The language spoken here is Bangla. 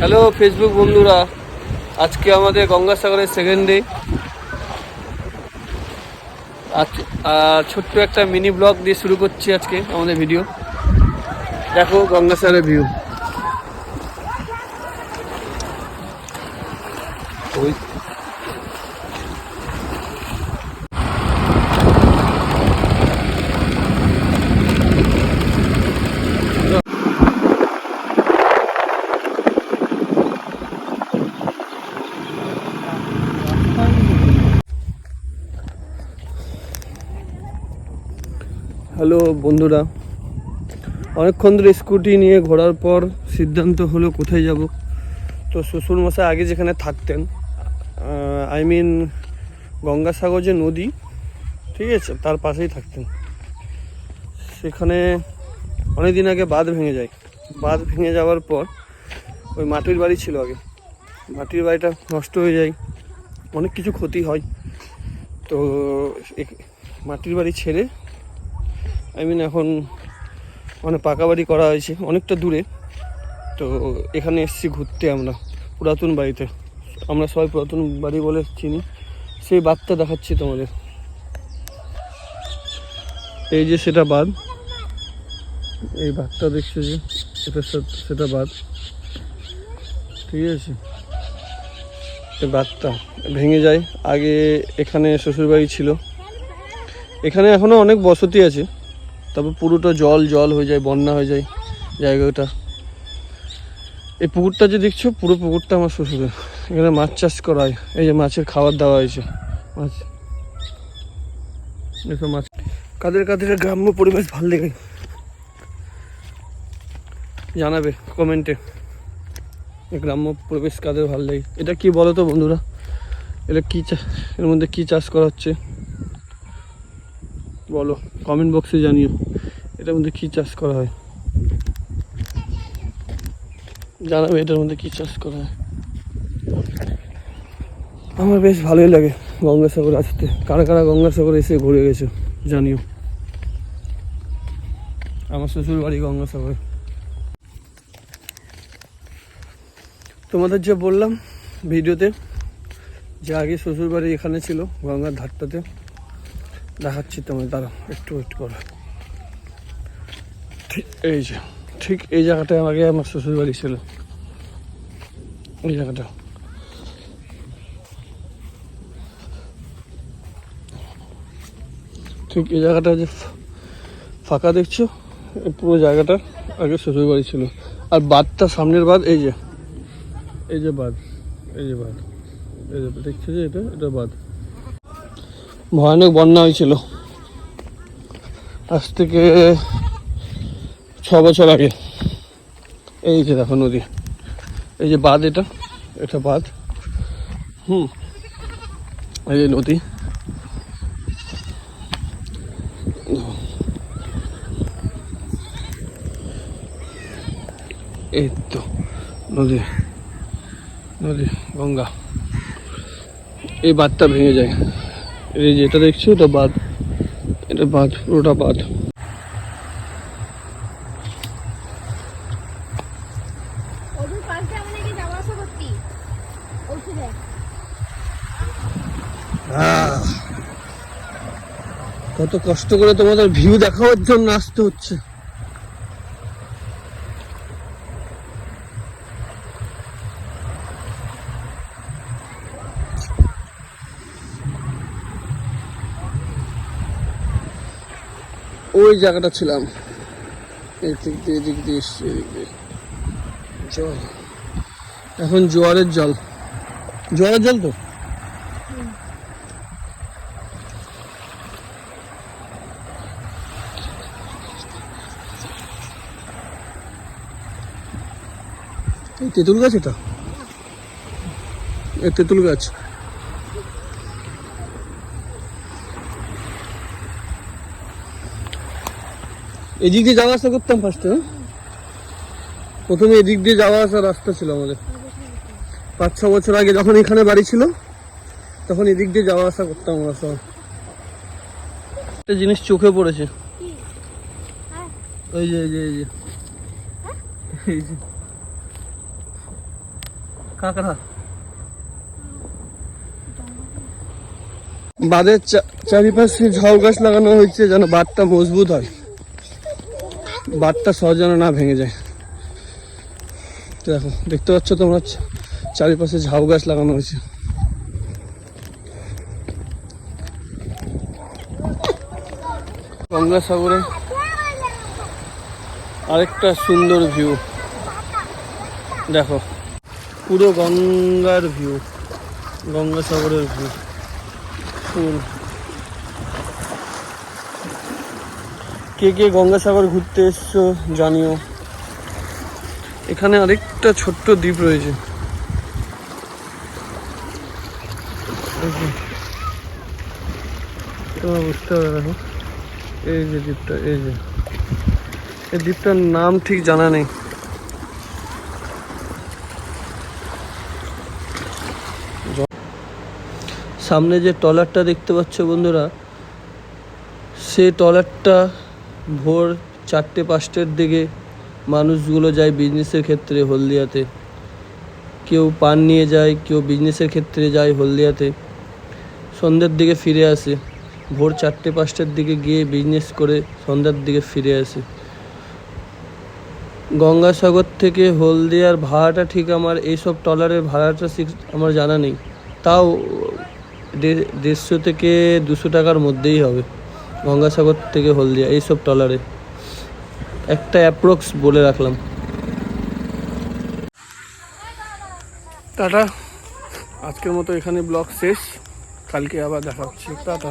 হ্যালো ফেসবুক বন্ধুরা। আজকে আমাদের গঙ্গাসাগরের সেকেন্ড ডে ছোট্ট একটা মিনি ব্লগ দিয়ে শুরু করছি আজকে আমাদের ভিডিও দেখো গঙ্গাসাগরের ভিউ ওই হ্যালো বন্ধুরা। অনেকক্ষণ ধরে স্কুটি নিয়ে ঘোরার পর সিদ্ধান্ত হলো কোথায় যাব। তো শ্বশুরমশাই আগে যেখানে থাকতেন আই মিন গঙ্গাসাগর যে নদী, ঠিক আছে, তার পাশেই থাকতেন। সেখানে অনেক দিন আগে বাঁধ ভেঙে যায়। বাঁধ ভেঙে যাওয়ার পর ওই মাটির বাড়ি ছিল আগে। মাটির বাড়িটা নষ্ট হয়ে যায়, অনেক কিছু ক্ষতি হয়। তো মাটির বাড়ি ছেড়ে আই মিন এখন মানে পাকা বাড়ি করা হয়েছে, অনেকটা দূরে। তো এখানে এসেছি ঘুরতে আমরা, পুরাতন বাড়িতে। আমরা সবাই পুরাতন বাড়ি বলে চিনি। সেই বাঁধটা দেখাচ্ছি তোমাদের। এই যে সেটা বাঁধ। এই বাঁধটা দেখছ যে, এটা সেটা বাঁধ। ঠিক আছে? এই ভেঙে যায়। আগে এখানে শ্বশুরবাড়ি ছিল। এখানে এখনও অনেক বসতি আছে। তারপর পুরোটা জল জল হয়ে যায়, বন্যা হয়ে যায় জায়গাটা। এই পুকুরটা যে দেখছ, পুরো পুকুরটা আমার শ্বশুরের। এখানে মাছ চাষ করা হয়। এই যে মাছের খাবার দেওয়া হয়েছে। মাছ। দেখো মাছ। কাদের কাদের গ্রাম্য পরিবেশ ভালো লাগে জানাবে কমেন্টে। গ্রাম্য পরিবেশ কাদের ভালো লাগে এটা কি বলো তো বন্ধুরা? এটা কি এর মধ্যে কি চাষ করা হচ্ছে? বলো কমেন্ট বক্সে জানিও, এটার মধ্যে কী চাষ করা হয়? জানাবে এটার মধ্যে কী চাষ করা হয়? আমার বেশ ভালোই লাগে গঙ্গাসাগর আসতে। কারা কারা গঙ্গাসাগর এসে ঘুরে গেছে, জানিও। আমার শ্বশুর বাড়ি গঙ্গাসাগরে। তোমাদের যে বললাম ভিডিওতে, যে আগে শ্বশুর বাড়ি এখানে ছিল গঙ্গার ধারটাতে দেখাচ্ছি তোমার দাঁড়াও, একটু ওয়েট করো। ঠিক এই যে, ঠিক এই জায়গাটায় আগে আমার শ্বশুর বাড়ি ছিল। এই জায়গাটা। ঠিক এই জায়গাটা যে ফাঁকা দেখছ পুরো জায়গাটা আগে শ্বশুর বাড়ি ছিল। আর বাঁধটা সামনের বাঁধ, এই যে এই যে বাঁধ, এই যে বাঁধ। এই যে দেখছ যে এটা এটা বাঁধ। ভয়ানক বন্যা হয়েছিল। আজ থেকে ছ বছর আগে। এই যে দেখো নদী। এই যে বাঁধ এটা এটা বাঁধ। হুম, এই যে নদী। এই তো নদী নদী, গঙ্গা। এই বাঁধটা ভেঙে যায়। এই যেটা দেখছ এটা বাঁধ। এটা বাঁধ পুরোটা বাঁধ। কত কষ্ট করে তোমাদের ভিউ দেখাবার জন্য আসতে হচ্ছে। ওই জায়গাটা ছিলাম। এদিক দিয়ে এদিক দিয়ে এসছি, এদিক দিয়ে। জল। এখন জোয়ারের জল। জোয়ারের জল তো? তেঁতুল গাছ এটা? তেঁতুল গাছ। এদিক দিয়ে যাওয়া আসা করতাম ফার্স্টে প্রথমে এদিক দিয়ে যাওয়া আসা রাস্তা ছিল আমাদের। পাঁচ ছ বছর আগে যখন এখানে বাড়ি ছিল তখন এদিক দিয়ে যাওয়া আসা করতাম আমরা সব। একটা জিনিস চোখে পড়েছে। ওই যে এই যে এই যে। এই যে। কাঁকড়া। বাঁধের চা- চারিপাশে ঝাউ গাছ লাগানো হয়েছে যেন বাঁধটা মজবুত হয়। বাঁধটা সহজ যেন না ভেঙে যায়। দেখো, দেখতে পাচ্ছ তোমরা চারিপাশে ঝাউ গাছ লাগানো হয়েছে। গঙ্গাসাগরে আরেকটা সুন্দর ভিউ দেখো, পুরো গঙ্গার ভিউ গঙ্গাসাগরের ভিউ ফুল। কে কে গঙ্গাসাগর ঘুরতে এসছো জানিও। এখানে আরেকটা ছোট্ট দ্বীপ রয়েছে। যে। বুঝতে পারবে দেখো। এই যে দ্বীপটা, এই যে। এই দ্বীপটার নাম ঠিক জানা নেই। সামনে যে ট্রলারটা দেখতে পাচ্ছ বন্ধুরা, সে ট্রলারটা ভোর চারটে পাঁচটার দিকে মানুষগুলো যায় বিজনেসের ক্ষেত্রে হলদিয়াতে। কেউ পান নিয়ে যায়, কেউ বিজনেসের ক্ষেত্রে যায় হলদিয়াতে। সন্ধ্যের দিকে ফিরে আসে। ভোর চারটে পাঁচটার দিকে গিয়ে বিজনেস করে সন্ধ্যার দিকে ফিরে আসে। গঙ্গাসাগর থেকে হলদিয়ার ভাড়াটা ঠিক আমার, এইসব ট্রলারের ভাড়াটা ঠিক আমার জানা নেই। তাও দেড়শো থেকে দুশো টাকার মধ্যেই হবে। গঙ্গাসাগর থেকে হলদিয়া, এইসব ট্রলারে। একটা অ্যাপ্রক্স বলে রাখলাম। টাটা। আজকের মতো এখানে ব্লক শেষ। কালকে আবার দেখা হচ্ছে। টাটা।